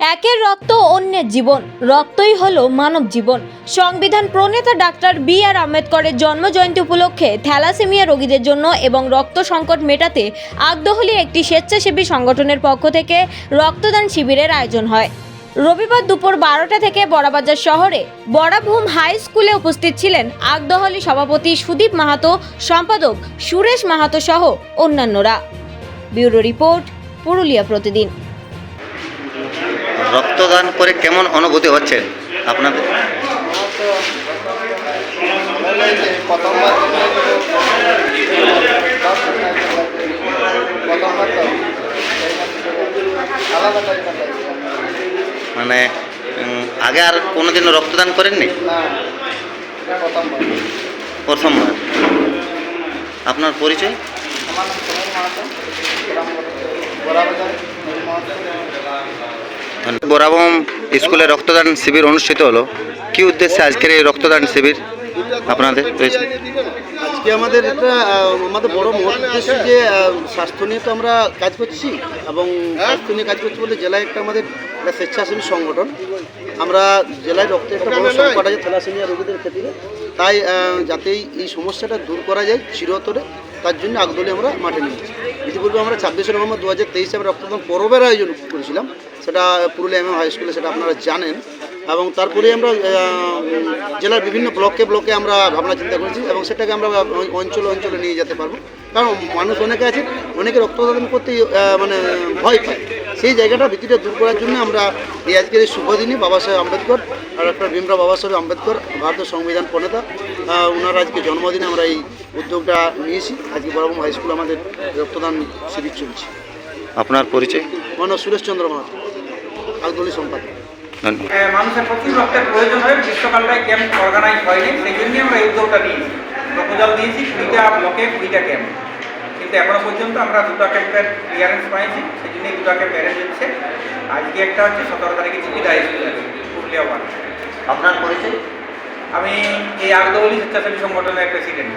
একের রক্ত অন্যের জীবন, রক্তই হলো মানব জীবন। সংবিধান প্রণেতা ডাক্তার বি আর আম্বেদকরের জন্ম জয়ন্তী উপলক্ষে থ্যালাসেমিয়া রোগীদের জন্য এবং রক্ত সংকট মেটাতে আগদহলি একটি স্বেচ্ছাসেবী সংগঠনের পক্ষ থেকে রক্তদান শিবিরের আয়োজন হয়। রবিবার দুপুর বারোটা থেকে বড়াবাজার শহরে বড়াভূম হাই স্কুলে উপস্থিত ছিলেন আগদহলি সভাপতি সুদীপ মাহাতো, সম্পাদক সুরেশ মাহাতো সহ অন্যান্যরা। ব্যুরো রিপোর্ট, পুরুলিয়া প্রতিদিন। রক্তদান করে কেমন অনুভূতি হচ্ছে আপনাদের? মানে আগে আর কোনোদিনও রক্তদান করেননি? প্রথমবার আপনার পরিচয়? আমার বরাবম স্কুলে রক্তদান শিবির অনুষ্ঠিত হলো। কি উদ্দেশ্যে আজকের এই রক্তদান শিবির আপনাদের রয়েছে? আজকে আমাদের একটা আমাদের বড় মহৎ উদ্দেশ্য যে স্বাস্থ্য নিয়ে তো আমরা কাজ করছি এবং স্বাস্থ্য নিয়ে কাজ করছি বলে জেলায় একটা আমাদের একটা স্বেচ্ছাসেবী সংগঠন। আমরা জেলায় রক্তের একটা বড় সংকট আছে থ্যালাসেমিয়া রোগীদের ক্ষেত্রে। তাই যাতে এই সমস্যাটা দূর করা যায় চিরতরে। তার জন্য আগদলে আমরা মাঠে নিয়েছি ইতিপূর্বে আমরা ছাব্বিশে নভেম্বর দু হাজার তেইশে আমরা রক্তদান পরবের আয়োজন করেছিলাম। সেটা পুরুলিয়া এম হাই স্কুলে সেটা আপনারা জানেন। এবং তারপরে আমরা জেলার বিভিন্ন ব্লকে ব্লকে আমরা ভাবনা চিন্তা করেছি এবং সেটাকে আমরা অঞ্চলে অঞ্চলে নিয়ে যেতে পারব। কারণ মানুষ অনেকে আছে, অনেকে রক্তদান করতে মানে ভয় পায়। সেই জায়গাটা ভীতিটা দূর করার জন্য আমরা এই আজকের এই শুভ দিনে বাবা সাহেব আম্বেদকর আর ডক্টর ভীমরাও বাবা সাহেব আম্বেদকর ভারতের সংবিধান প্রণেতা ওনার আজকে জন্মদিনে আমরা এই উদ্যোগটা নিয়েছি। আজকে বরাবর হাই স্কুল আমাদের রক্তদান শিবির চলছে। আপনার পরিচয়? মানব সুরেশচন্দ্র মাহাতো আগদলি সম্পাদক। ধন্যবাদ। এ, মানুষের প্রচুর রক্তের প্রয়োজন হয় গ্রীষ্মকালটায় ক্যাম্প অর্গানাইজ হয়নি সেই জন্যই আমরা এই উদ্যোগটা নিয়েছি। প্রপোজাল দিয়েছি কুড়িটা ব্লকে কুড়িটা ক্যাম্প। কিন্তু এখনও পর্যন্ত আমরা দুটো ক্যাম্পের ক্লিয়ারেন্স পাইছি সেই জন্যই দুটো ক্যাম্প অ্যারেঞ্জ হচ্ছে। আজকে একটা হচ্ছে সতেরো তারিখে হাই স্কুল পুরুলিয়া ওয়ান আপনার পরিচয়? আমি এই আগদৌলি স্বেচ্ছাসেবী সংগঠনের প্রেসিডেন্ট